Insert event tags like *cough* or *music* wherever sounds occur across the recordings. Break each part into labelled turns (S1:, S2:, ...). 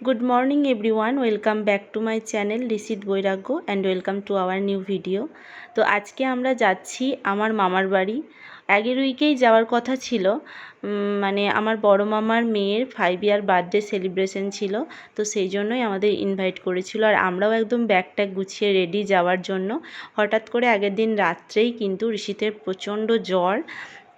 S1: Good morning everyone welcome back to my channel Rishid Bairagya and welcome to our new video তো আজকে আমরা যাচ্ছি আমার মামার বাড়ি। আগের উইকেই যাওয়ার কথা ছিল। মানে আমার বড় মামার মেয়ের ফাইভ ইয়ার বার্থডে সেলিব্রেশন ছিল। তো সেই জন্যই আমাদের ইনভাইট করেছিল। আর আমরাও একদম ব্যাগটা গুছিয়ে রেডি যাওয়ার জন্য। হঠাৎ করে আগের দিন রাত্রেই কিন্তু ঋষিতের প্রচণ্ড জ্বর।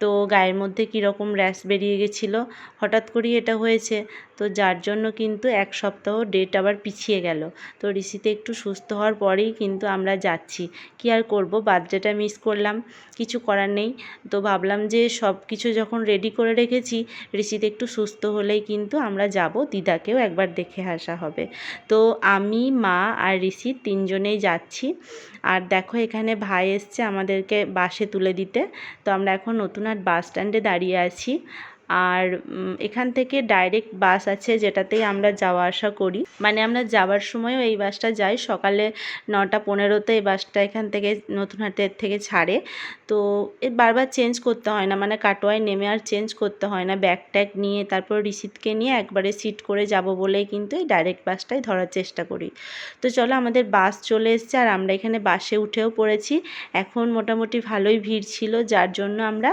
S1: তো গায়ের মধ্যে কীরকম র্যাশ বেরিয়ে গেছিল। হঠাৎ করেই এটা হয়েছে। তো যার জন্য কিন্তু এক সপ্তাহ ডেট আবার পিছিয়ে গেল। তো ঋষিতে একটু সুস্থ হওয়ার পরেই কিন্তু আমরা যাচ্ছি। কি আর করব? বার্থডেটা মিস করলাম, কিছু করার নেই। তো ভাবলাম যে সব কিছু যখন রেডি করে রেখেছি, ঋষিতে একটু সুস্থ হলেই কিন্তু আমরা যাব। দিদাকেও একবার দেখে আসা হবে। তো আমি, মা আর ঋষি তিনজনেই যাচ্ছি। আর দেখো এখানে ভাই এসছে আমাদেরকে বাসে তুলে দিতে। তো আমরা এখন নতুন আর বাস স্ট্যান্ডে দাঁড়িয়ে আছি। আর এখান থেকে ডাইরেক্ট বাস আছে যেটাতেই আমরা যাওয়া আসা করি। মানে আমরা যাওয়ার সময়ও এই বাসটা যাই। সকালে নটা পনেরোতে এই বাসটা এখান থেকে নতুন হাটের থেকে ছাড়ে। তো বারবার চেঞ্জ করতে হয় না। মানে কাটোয়ায় নেমে আর চেঞ্জ করতে হয় না। ব্যাগ ট্যাগ নিয়ে তারপর রিসিটকে নিয়ে একবারে সিট করে যাব বলেই কিন্তু এই ডাইরেক্ট বাসটাই ধরার চেষ্টা করি। তো চলো আমাদের বাস চলে এসছে আর আমরা এখানে বাসে উঠেও পড়েছি। এখন মোটামুটি ভালোই ভিড় ছিল, যার জন্য আমরা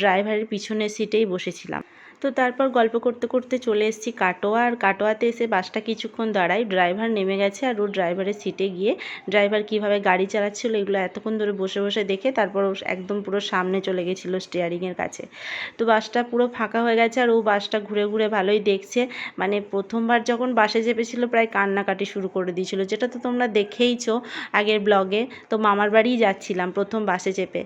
S1: ড্রাইভারের পিছনের সিটেই বসেছিলাম তো তারপর গল্প করতে করতে চলে এসেছি কাটোয়া। আর কাটোয়াতে এসে বাসটা কিছুক্ষণ দাঁড়াই ড্রাইভার নেমে গেছে আর ও ড্রাইভারের সিটে গিয়ে ড্রাইভার কীভাবে গাড়ি চালাচ্ছিল এগুলো এতক্ষণ ধরে বসে বসে দেখে তারপর একদম পুরো সামনে চলে গেছিল স্টিয়ারিংয়ের কাছে। তো বাসটা পুরো ফাঁকা হয়ে গেছে আর ও বাসটা ঘুরে ঘুরে ভালোই দেখছে। মানে প্রথমবার যখন বাসে চেপেছিল প্রায় কান্নাকাটি শুরু করে দিয়েছিল। যেটা তো তোমরা দেখেইছো আগের ব্লগে। তো মামার বাড়িই যাচ্ছিলাম প্রথম বাসে চেপে।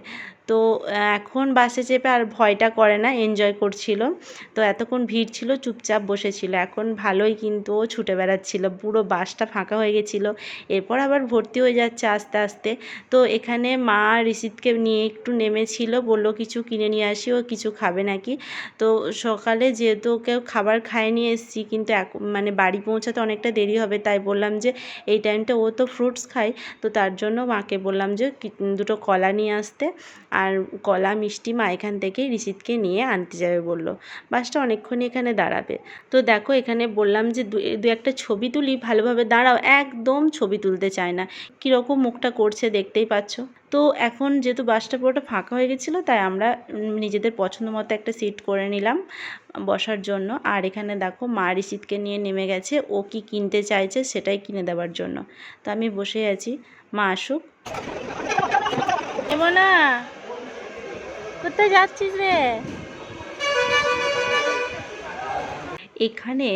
S1: তো, এখন বাসে চেপে আর ভয়টা করে না এনজয় করছিল। তো, এতক্ষণ ভিড় ছিল, চুপচাপ বসেছিল। এখন ভালোই কিন্তু ও ছুটে বেড়াচ্ছিল। পুরো বাসটা ফাঁকা হয়ে গেছিল। এরপর আবার ভর্তি হয়ে যাচ্ছে আস্তে আস্তে। তো, এখানে মা ঋষিতকে নিয়ে একটু নেমেছিল, বলল, কিছু কিনে নিয়ে আসি, ও কিছু খাবে নাকি? তো, সকালে যেহেতু কেউ খাবার খায় নিয়ে এসেছি, কিন্তু এক- মানে বাড়ি পৌঁছাতে অনেকটা দেরি হবে, তাই বললাম যে, এই টাইমটা ও তো ফ্রুটস খায়। তো, তার জন্য মাকে বললাম যে দুটো কলা নিয়ে আসতে। আর কলা মিষ্টি মা এখান থেকে ঋষিতকে নিয়ে আনতে যাবে বলল। বাসটা অনেকক্ষণই এখানে দাঁড়াবে। তো দেখো, এখানে বললাম যে দু একটা ছবি তুলি, ভালোভাবে দাঁড়াও, একদম ছবি তুলতে চায় না। কীরকম মুখটা করছে দেখতেই পাচ্ছ? তো এখন যেহেতু বাসটা পুরোটা ফাঁকা হয়ে গেছিল, তাই আমরা নিজেদের পছন্দ মতো একটা সিট করে নিলাম বসার জন্য। আর এখানে দেখো, মা ঋষিতকে নিয়ে নেমে গেছে। ও কি কিনতে চাইছে সেটাই কিনে দেওয়ার জন্য। তো আমি বসে আছি। মা আসুক। না কোথায় যাচ্ছিস রে? এখানে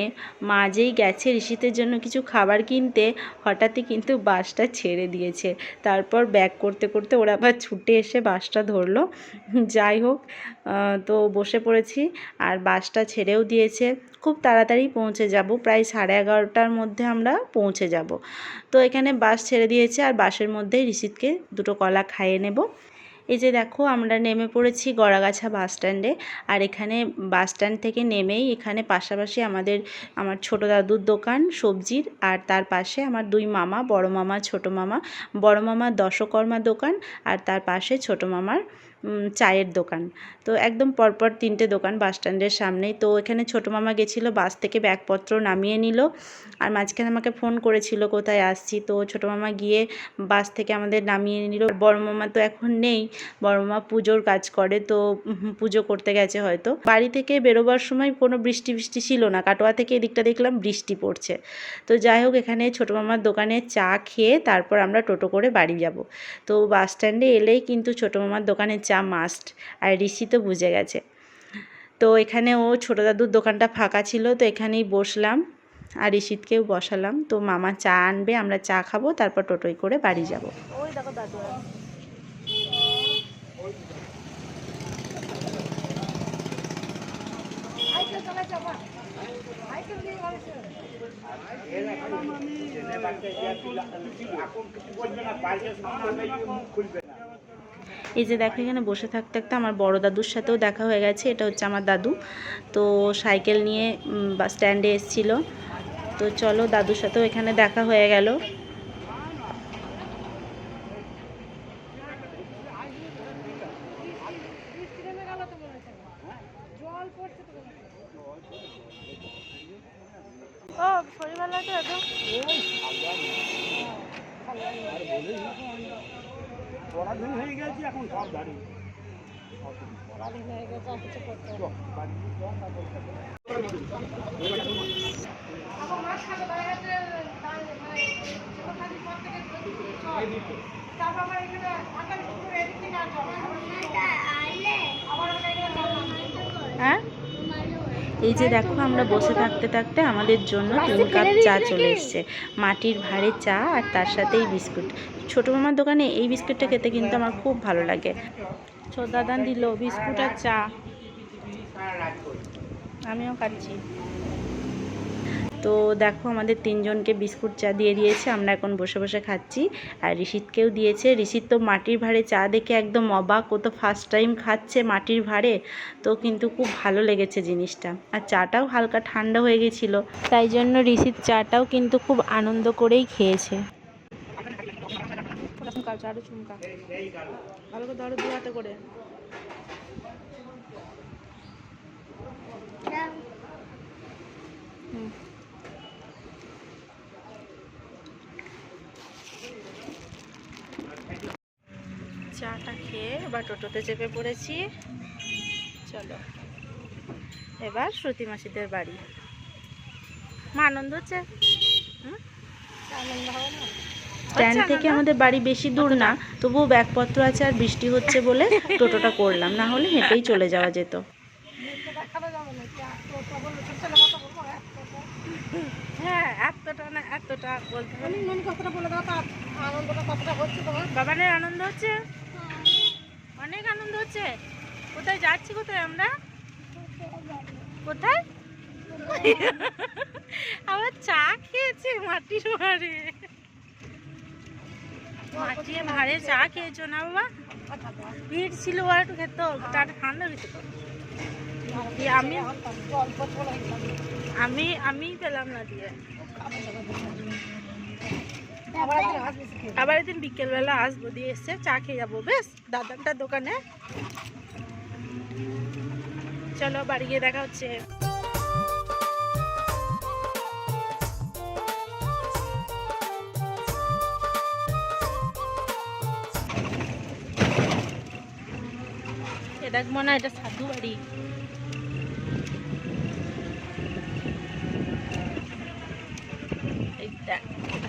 S1: মা যেই গেছে ঋষিতের জন্য কিছু খাবার কিনতে, হঠাৎই কিন্তু বাসটা ছেড়ে দিয়েছে। তারপর ব্যাক করতে করতে ওরা আবার ছুটে এসে বাসটা ধরলো। যাই হোক তো বসে পড়েছি আর বাসটা ছেড়েও দিয়েছে। খুব তাড়াতাড়ি পৌঁছে যাব, প্রায় সাড়ে এগারোটার মধ্যে আমরা পৌঁছে যাব। তো এখানে বাস ছেড়ে দিয়েছে আর বাসের মধ্যেই ঋষিতকে দুটো কলা খাইয়ে নেব। এই যে দেখো, আমরা নেমে পড়েছি গড়াগাছা বাস স্ট্যান্ডে। আর এখানে বাস স্ট্যান্ড থেকে নেমেই এখানে পাশাপাশি আমাদের, আমার ছোট দাদুর দোকান, সবজির, আর তার পাশে আমার দুই মামা, বড় মামা, ছোট মামা। বড় মামার দশকর্মা দোকান, আর তার পাশে ছোট মামার চায়ের দোকান। তো একদম পরপর তিনটে দোকান বাস স্ট্যান্ডের সামনেই। তো এখানে ছোট মামা গেছিল, বাস থেকে ব্যাগপত্র নামিয়ে নিল। আর মাঝখানে আমাকে ফোন করেছিল, কোথায় আসছি? তো ছোট মামা গিয়ে বাস থেকে আমাদের নামিয়ে নিল। বড় মামা তো এখন নেই, বড় মামা পুজোর কাজ করে। তো পুজো করতে গেছে হয়তো। বাড়ি থেকে বেরোবার সময় কোনো বৃষ্টি বৃষ্টি ছিল না। কাটোয়া থেকে এদিকটা দেখলাম বৃষ্টি পড়ছে। তো যাই হোক, এখানে ছোটো মামার দোকানে চা খেয়ে তারপর আমরা টোটো করে বাড়ি যাব। তো বাস স্ট্যান্ডে এলেই কিন্তু ছোটো মামার দোকানে চা মাস্ট আর ঋষি তো বুঝে গেছে। তো এখানে ও ছোটো দাদুর দোকানটা ফাঁকা ছিল তো এখানেই বসলাম আর ঋষিতকেও বসালাম। তো মামা চা আনবে আমরা চা খাব তারপর টোটোয় করে বাড়ি যাব। ওই দেখো দাদু এই যে দেখো, এখানে বসে থাকতে থাকতে আমার বড় দাদুর সাথেও দেখা হয়ে গেছে। এটা হচ্ছে আমার দাদু। তো সাইকেল নিয়ে বাস স্ট্যান্ডে এসেছিল। তো চলো দাদুর সাথেও এখানে দেখা হয়ে গেল
S2: ও
S1: শরীর ভালো আছে তো
S2: পরাধীন হয়ে গেছি এখন সব দাঁড়িয়ে
S1: হ্যাঁ? এই যে দেখো আমরা বসে থাকতে থাকতে আমাদের জন্য তিন কাপ চা চলে এসছে। মাটির ভাঁড়ে চা আর তার সাথে এই বিস্কুট। ছোটো মামার দোকানে এই বিস্কুটটা খেতে কিন্তু আমার খুব ভালো লাগে। ছোট দাদান দিল বিস্কুট আর চা। আমিও খাচ্ছি। তো দেখো আমাদের তিনজনকে বিস্কুট চা দিয়ে দিয়েছে, আমরা এখন বসে বসে খাচ্ছি। আর ঋষিতকেও দিয়েছে। ঋষিত তো মাটির ভাঁড়ে চা দেখে একদম অবাক, ও তো ফার্স্ট টাইম খাচ্ছে মাটির ভাঁড়ে। তো কিন্তু খুব ভালো লেগেছে জিনিসটা। আর চাটাও হালকা ঠান্ডা হয়ে গেছিল। তাই জন্য ঋষিত চাটাও কিন্তু খুব আনন্দ করেই খেয়েছে। চাটা খেয়ে এবার টোটোতে চেপে পড়েছি। চলো এবার শ্রুতি মাসিদের বাড়ি। মা আনন্দ হচ্ছে? স্ট্যান্ড থেকে আমাদের বাড়ি বেশি দূর না তবুও ব্যাগপত্র আছে আর বৃষ্টি হচ্ছে বলে টোটোটা করলাম না হলে হেঁটেই চলে যাওয়া যেত। হ্যাঁ এতটা না এতটা বলতে
S3: কথাটা বলে দাও আনন্দটা কতটা হচ্ছে তোমার?
S1: বাবানের আনন্দ হচ্ছে? অনেক আনন্দ হচ্ছে। কোথায় যাচ্ছি, কোথায় আমরা? কোথায়? আবার চা খেয়েছে মাটির ভাড়ে। মাটির ভাড়ে চা খেয়েছো না বাবা? ভিড় ছিল আর একটু খেতে চা ঠান্ডা হয়েছে আমি আমি আমি পেলাম না দিয়ে।
S3: আবার একদিন
S1: বিকেলবেলা আসব, দিয়ে এসে চা খেয়ে যাব। বেশ দাদানটার দোকানে। চলো, বাড়ি গিয়ে দেখা হচ্ছে। এটা মনে হয় এটা সাধু বাড়ি।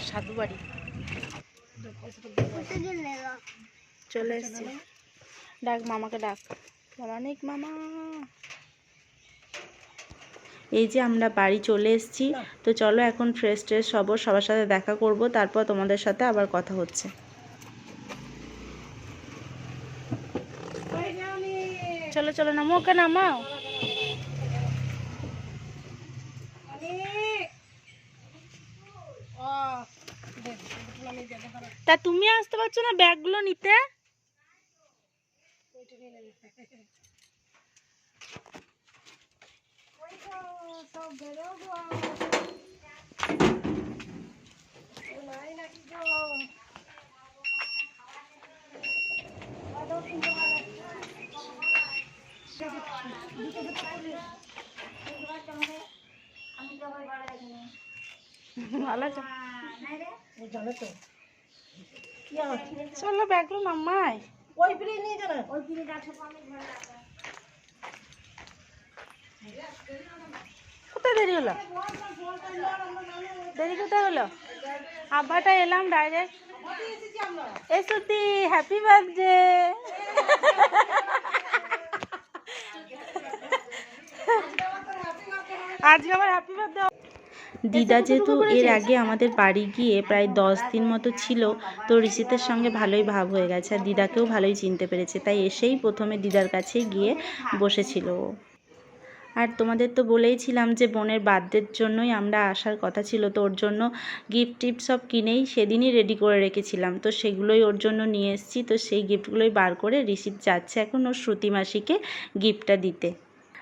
S1: সাধু বাড়ি। চলে এসছি। ডাক, মামাকে ডাক। অনেক মামা। এই যে আমরা বাড়ি চলে এসেছি। তো চলো এখন ফ্রেশ ট্রেশ হব, সবার সাথে দেখা করব, তারপর তোমাদের সাথে আবার কথা হচ্ছে। চলো চলো, নামো, ওকে নামাও
S3: ও দেখ আমি যেতে পারো
S1: তা তুমি আসতে পারছ না ব্যাগগুলো নিতে? ভালো আছে?
S3: জানো তো।
S1: চলো ব্যাগগুলো নামাই
S3: ওই নিয়ে জানো ওই
S1: কোথায় দেরি হলো? দেরি কোথায় হলো? আব্বাটা এলাম ডাইরেক্ট এ সত্যি হ্যাপি বার্থডে আজকে আবার হ্যাপি বার্থডে দিদা যেহেতু এর আগে আমাদের বাড়ি গিয়ে প্রায় দশ দিন মতো ছিল তো ঋষিতের সঙ্গে ভালোই ভাব হয়ে গেছে আর দিদাকেও ভালোই চিনতে পেরেছে তাই এসেই প্রথমে দিদার কাছে গিয়ে বসেছিল ও। আর তোমাদের তো বলেইছিলাম যে বোনের বার্থডের জন্যই আমরা আসার কথা ছিল তো ওর জন্য গিফট টিফট সব কিনেই সেদিনই রেডি করে রেখেছিলাম তো সেগুলোই ওর জন্য নিয়ে এসেছি তো সেই গিফটগুলোই বার করে ঋষিত যাচ্ছে এখন ওর শ্রুতি মাসিকে গিফটটা দিতে।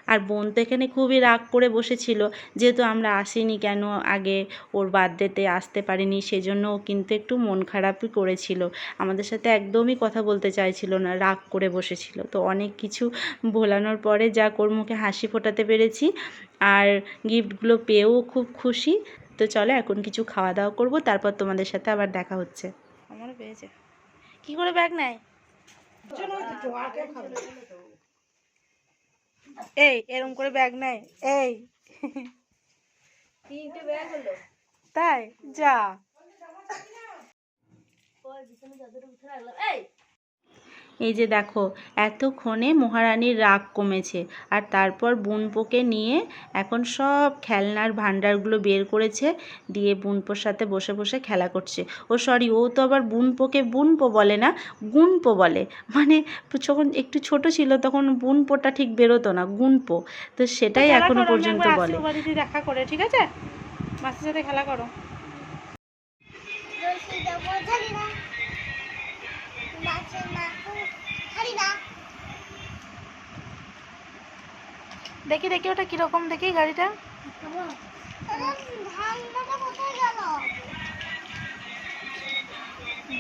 S1: আর বোন তো এখানে খুবই রাগ করে বসেছিল যেহেতু আমরা আসিনি কেন? আগে ওর বার্থডেতে আসতে পারিনি সেজন্য ও কিন্তু একটু মন খারাপই করেছিল। আমাদের সাথে একদমই কথা বলতে চাইছিল না রাগ করে বসেছিল। তো অনেক কিছু ভোলানোর পরে যা ওর মুখে হাসি ফোটাতে পেরেছি আর গিফটগুলো পেয়েও খুব খুশি। তো চলো এখন কিছু খাওয়া দাওয়া করব তারপর তোমাদের সাথে আবার দেখা হচ্ছে। আমারও পেয়েছে। কি করে ব্যাগ নেয়?
S3: চলো আর কে খাবে।
S1: এই এরম করে ব্যাগ নাই এই।
S3: তিনটে ব্যাগ হলো।
S1: তাই? যা। এই যে দেখো এতক্ষণে মহারানীর রাগ কমেছে আর তারপর বুনপোকে নিয়ে এখন সব খেলনার ভাণ্ডারগুলো বের করেছে দিয়ে বুনপোর সাথে বসে বসে খেলা করছে। ও সরি ও তো আবার বুনপোকে বুনপো বলে না গুনপো বলে। মানে যখন একটু ছোট ছিল তখন বুনপোটা ঠিক বেরোতো না গুনপো। তো সেটাই এখনও পর্যন্ত বলে। দেখা করে ঠিক আছে? মাসির সাথে খেলা করো। দেখি দেখি ওটা কীরকম দেখি গাড়িটা।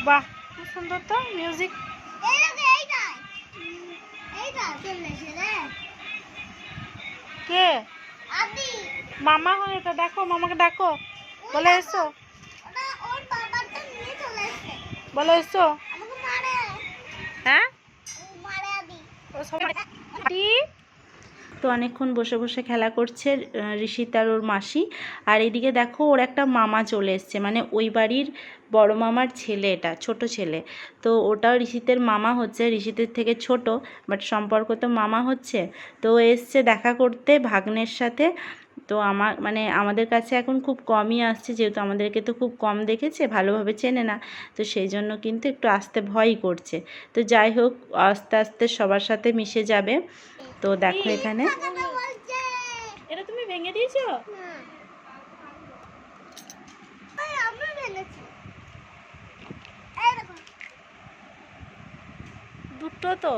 S1: বাহ খুব সুন্দর তো মিউজিক কে? মামা হয় এটা দেখো মামাকে ডাকো। বলে এসো। বলে এসো। হ্যাঁ? তো অনেকক্ষণ বসে বসে খেলা করছে ঋষি ঋষিত আর ওর মাসি। আর এদিকে দেখো ওর একটা মামা চলে এসছে মানে ওই বাড়ির বড় মামার ছেলে এটা, ছোট ছেলে। তো ওটাও ঋষিতের মামা হচ্ছে, ঋষিতের থেকে ছোট বাট সম্পর্ক তো মামা হচ্ছে। তো এসছে দেখা করতে ভাগ্নের সাথে তো আমার মানে আমাদের কাছে এখন খুব কমই আসছে যেহেতু আমাদেরকে তো খুব কম দেখেছে ভালোভাবে চেনে না। তো সেই জন্য কিন্তু একটু আসতে ভয়ই করছে। তো যাই হোক আস্তে আস্তে সবার সাথে মিশে যাবে। তো দেখো এখানে। এটা তুমি ভেঙে দিয়েছ? দুটো তো।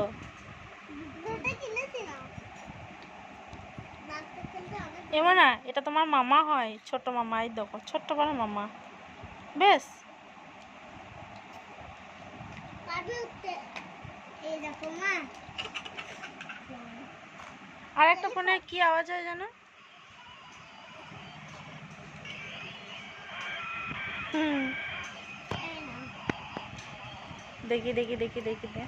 S1: এমন না, এটা তোমার মামা হয় ছোট মামা, এই দেখো, ছোট্ট বড় মামা। বেশ। আর একটা ফোনে কি আওয়াজ হয় জানো হুম। দেখি দেখি দেখি দেখি দে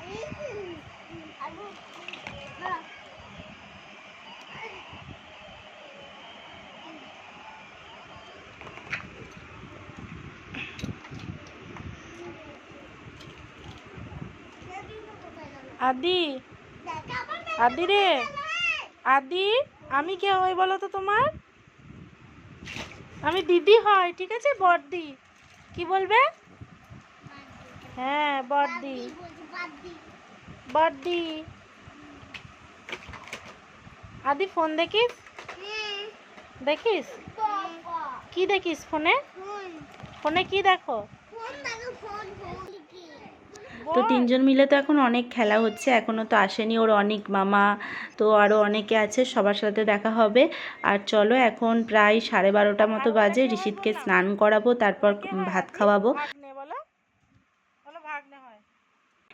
S1: আদি। আদি রে আদি, আমি কে হই বলো তো তোমার? আমি দিদি হয় ঠিক আছে? বড়দি। কি বলবে? হ্যাঁ বড়দি। বড়দি। আদি, ফোন দেখিস? দেখিস? কি দেখিস ফোনে? ফোনে কি দেখো? তো তিনজন মিলে তো এখন অনেক খেলা হচ্ছে এখনও তো আসেনি ওর অনেক মামা, তো আরও অনেকে আছে, সবার সাথে দেখা হবে। আর চলো এখন প্রায় সাড়ে বারোটা মতো বাজে, ঋষিতকে স্নান করাবো, তারপর ভাত খাওয়াবো।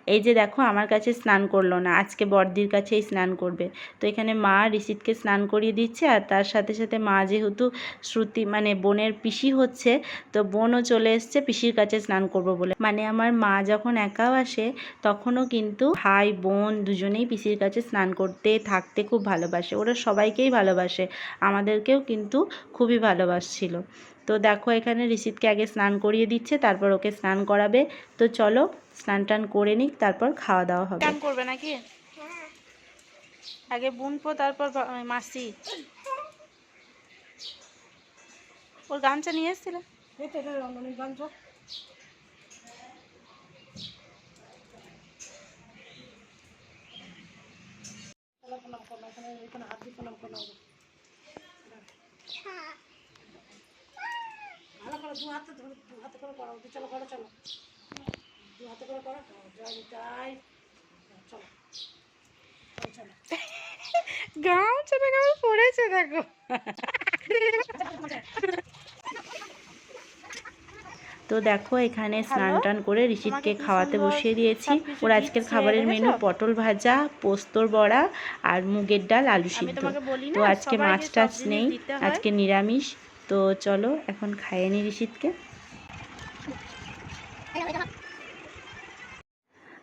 S1: এই যে দেখো আমার কাছে স্নান করল না, আজকে বড়দির কাছেই স্নান করবে। তো এখানে মা ঋষিতকে স্নান করিয়ে দিচ্ছে আর তার সাথে সাথে মা যেহেতু শ্রুতি মানে বোনের পিসি হচ্ছে, তো বোনও চলে এসছে পিসির কাছে স্নান করব বলে। মানে আমার মা যখন একাও আসে তখনও কিন্তু ভাই, বোন দুজনেই পিসির কাছে স্নান করতে, থাকতে খুব ভালোবাসে। ওরা সবাইকেই ভালোবাসে, আমাদেরকেও কিন্তু খুবই ভালোবাসছিল। তো দেখো এখানে ঋষিতকে আগে স্নান করিয়ে দিচ্ছে, তারপর ওকে স্নান করাবে। তো চলো স্নান টান করে নিক, তারপর খাওয়া দাওয়া হবে। স্নান করবে নাকি? আগে বুনপো তারপর মাসি। ওর গামছা নিয়ে এসেছিল?
S3: এই তো এটা রঙ্গনের গঞ্জ ভালো করে দু হাতে ধরে দু হাতে করে করো চলো করো চলো। দু হাতে করে করো জয় চলো
S1: গামছাটা কেমন পড়েছে দেখো। তো দেখো এখানে স্নান টান করে ঋষিতকে খাওয়াতে বসিয়ে দিয়েছি। ওর আজকের খাবারের মেনু পটল ভাজা পোস্তর বড়া আর মুগের ডাল আলু সিদ্ধ। তো আজকে মাছ টাছ নেই আজকে নিরামিষ। তো চলো, এখন খাইয়ে নি ঋষিতকে।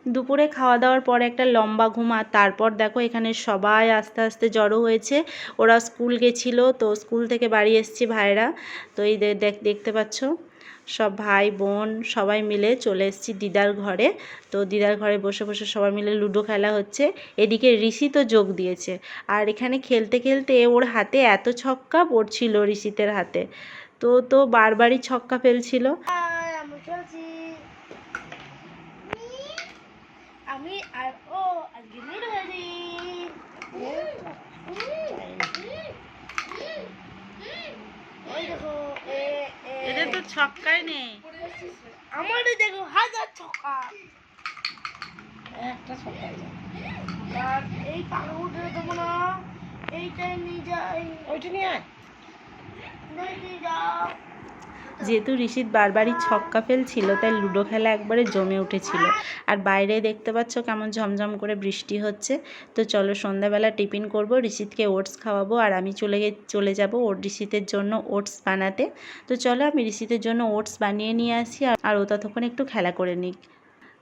S1: দুপুরে খাওয়া দাওয়ার পরে একটা লম্বা ঘুম, আর তারপর দেখো এখানে সবাই আস্তে আস্তে জড়ো হয়েছে। ওরা স্কুল গেছিল, তো স্কুল থেকে বাড়ি এসছে ভাইরা। তো এই দেখ- দেখতে পাচ্ছ। সব ভাই, বোন সবাই মিলে চলে এসেছি দিদার ঘরে। তো দিদার ঘরে বসে বসে সবাই মিলে লুডো খেলা হচ্ছে। এদিকে ঋষি তো যোগ দিয়েছে। আর এখানে খেলতে খেলতে ওর হাতে এত ছক্কা পড়ছিল ঋষিতের হাতে। তো তো বারবারই ছক্কা ফেলছিল।
S3: আমি আর ও আজকে মিল হয়েছি ওই দেখো এ এ
S1: তো ছক্কাই নেই।
S3: আমার দেখো হাজার ছক্কা। একটা ছক্কাই আর এই উঠে দেবো না এইটাই নিয়ে যাই ওইটা নিয়ে যাও।
S1: যেহেতু ঋষিত বারবারই ছক্কা ফেলছিল, তাই লুডো খেলা একবারে জমে উঠেছিল। আর বাইরে দেখতে পাচ্ছ কেমন ঝমঝম করে বৃষ্টি হচ্ছে। তো চলো সন্ধ্যাবেলা টিফিন করব, ঋষিতকে ওটস খাওয়াবো, আর আমি চলে চলে যাব ওর ঋষিতের জন্য ওটস বানাতে। তো চলো আমি ঋষিতের জন্য ওটস বানিয়ে নিয়ে আসি আর ও ততক্ষণ একটু খেলা করে নিক।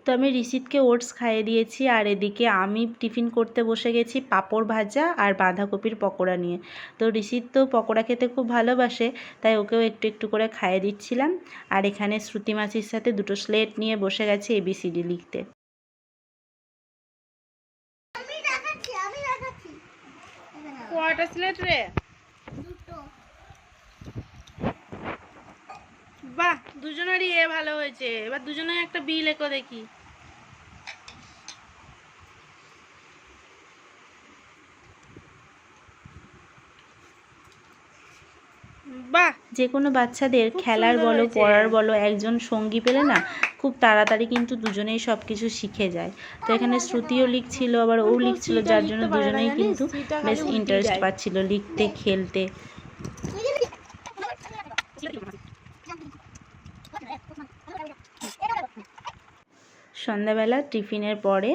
S1: তো আমি ঋষিতকে ওটস খাইয়ে দিয়েছি আর এদিকে আমি টিফিন করতে বসে গেছি পাঁপড় ভাজা আর বাঁধাকপির পকোড়া নিয়ে। তো ঋষিত তো পকোড়া খেতে খুব ভালোবাসে তাই ওকেও একটু একটু করে খাইয়ে দিচ্ছিলাম। আর এখানে শ্রুতি মাসির সাথে দুটো স্লেট নিয়ে বসে গেছে এবিসিডি লিখতে।
S4: কয়টা স্লেট রে? বাহ দুজনেরই এ ভালো হয়েছে। এবার দুজনে একটা বি লেখো দেখি। বাহ
S1: যে কোনো বাচ্চাদের খেলার বলো। পড়ার বলো একজন সঙ্গী পেলে না খুব তাড়াতাড়ি কিন্তু দুজনেই সব কিছু শিখে যায়। তো এখানে শ্রুতিও লিখছিল আবার ও লিখছিল যার জন্য দুজনেই কিন্তু বেশ ইন্টারেস্ট। পাচ্ছিল লিখতে খেলতে। সন্ধ্যাবেলা টিফিনের পরে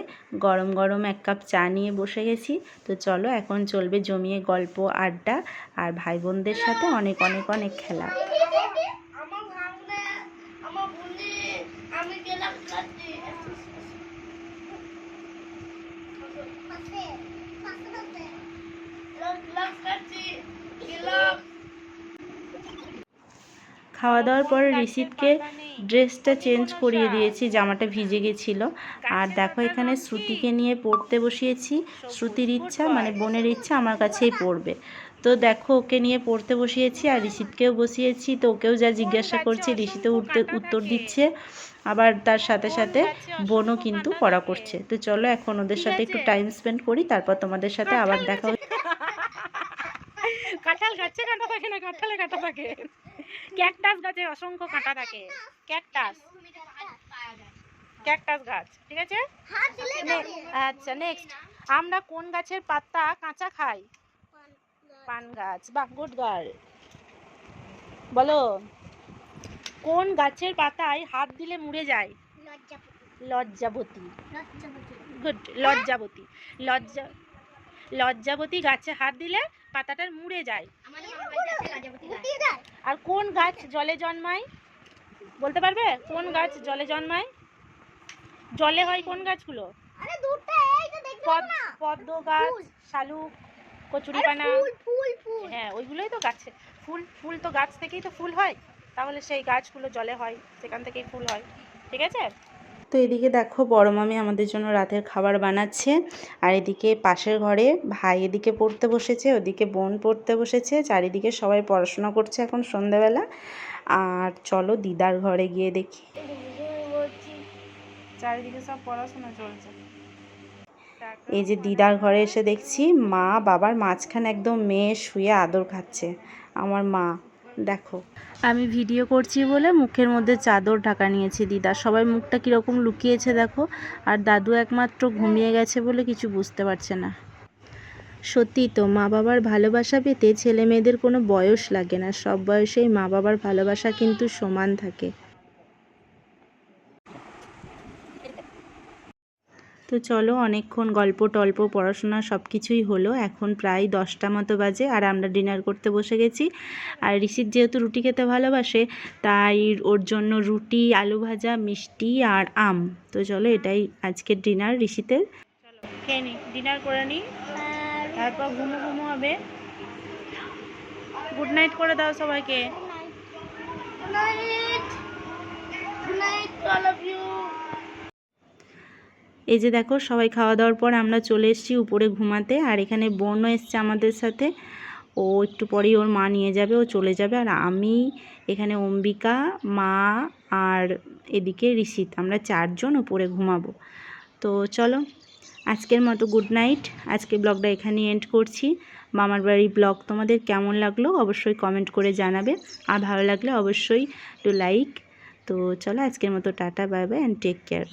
S1: গরম গরম এক কাপ চা নিয়ে বসে গেছি। তো চলো এখন চলবে জমিয়ে গল্প, আড্ডা আর ভাই বোনদের সাথে অনেক অনেক অনেক খেলা।
S3: বন্ধু
S1: খাওয়া দাওয়ার পর ঋষিতকে ড্রেসটা চেঞ্জ করিয়ে দিয়েছি জামাটা ভিজে গেছিল। আর দেখো এখানে শ্রুতিকে নিয়ে পড়তে বসিয়েছি। শ্রুতির ইচ্ছা মানে বোনের ইচ্ছা আমার কাছেই পড়বে। তো দেখো ওকে নিয়ে পড়তে বসিয়েছি আর ঋষিতকেও বসিয়েছি। তো ওকেও যা জিজ্ঞাসা করছে ঋষিতেও উঠতে উত্তর দিচ্ছে। আবার তার সাথে সাথে বোনও কিন্তু পড়া করছে। তো চলো এখন ওদের সাথে একটু টাইম স্পেন্ড করি তারপর তোমাদের সাথে আবার দেখা *laughs* হচ্ছে।
S4: কাঁঠাল গাছে কাঁটা থাকে না? কাঁঠালে কাঁটা থাকে। ক্যাকটাস গাছে অসংখ্য কাঁটা থাকে। ক্যাকটাস। ক্যাকটাস গাছ, ঠিক আছে? আচ্ছা নেক্সট আমরা কোন গাছের পাতা কাঁচা খাই? পান গাছ, বা গুড গার্ল। বলো, কোন গাছের পাতায় হাত দিলে মুড়ে যায়? লজ্জাবতী। গুড, লজ্জাবতী। লজ্জা, লজ্জাবতী গাছে হাত দিলে পাতাটার মুড়ে যায়। আর কোন গাছ জলে জন্মায়? বলতে পারবে? কোন গাছ জলে জন্মায়? জলে হয় কোন গাছগুলো? পদ- পদ্ম গাছ শালুক কচুরিপানা হ্যাঁ ওইগুলোই তো গাছে। ফুল ফুল তো গাছ থেকেই তো ফুল হয়। তাহলে সেই গাছগুলো জলে হয় সেখান থেকেই ফুল হয়। ঠিক আছে?
S1: তো এদিকে দেখো বড় মামি আমাদের জন্য রাতের খাবার বানাচ্ছে। আর এদিকে পাশের ঘরে ভাই এদিকে পড়তে বসেছে, ওদিকে বোন পড়তে বসেছে, চারিদিকে সবাই পড়াশোনা করছে এখন সন্ধ্যাবেলা। আর চলো দিদার ঘরে গিয়ে দেখি। চারিদিকে সব পড়াশোনা চলছে। এই যে দিদার ঘরে এসে দেখছি মা বাবার মাঝখানে একদম মেয়ে শুয়ে আদর খাচ্ছে। আমার মা দেখো। আমি ভিডিও করছি বলে মুখের মধ্যে চাদর ঢাকা নিয়েছে, দিদা। সবাই মুখটা কীরকম লুকিয়েছে দেখো। আর দাদু একমাত্র ঘুমিয়ে গেছে বলে কিছু বুঝতে পারছে না। সত্যি তো মা বাবার ভালোবাসা পেতে ছেলে মেয়েদের কোনো বয়স লাগে না। সব বয়সেই মা বাবার ভালোবাসা কিন্তু সমান থাকে। তো চলো অনেকক্ষণ গল্প টল্প পড়াশোনা সব কিছুই হলো। এখন প্রায় দশটা মতো বাজে আর আমরা ডিনার করতে বসে গেছি। আর ঋষির যেহেতু রুটি খেতে ভালোবাসে, তাই ওর জন্য রুটি, আলু ভাজা, মিষ্টি আর আম। তো চলো এটাই আজকের ডিনার ঋষিতের চলো, খেয়ে নি, ডিনার করে নিই তারপর ঘুমো ঘুমো হবে। গুড নাইট করে দাও সবাইকে। এই যে দেখো, সবাই খাওয়া দাওয়ার পর আমরা চলে এসেছি উপরে ঘুমাতে, আর এখানে বোনও এসছে আমাদের সাথে। ও একটু পরেই ওর মা নিয়ে যাবে, ও চলে যাবে। আর আমি, এখানে অম্বিকা, মা আর এদিকে ঋষিত। আমরা চারজন উপরে ঘুমাবো। তো চলো, আজকের মতো গুড নাইট আজকে ব্লগটা এখানে এন্ড করছি। মামার বাড়ির ব্লগ তোমাদের কেমন লাগল অবশ্যই কমেন্ট করে জানাবে। আর ভালো লাগলে অবশ্যই একটু লাইক তো চলো, আজকের মতো tata bye bye and take care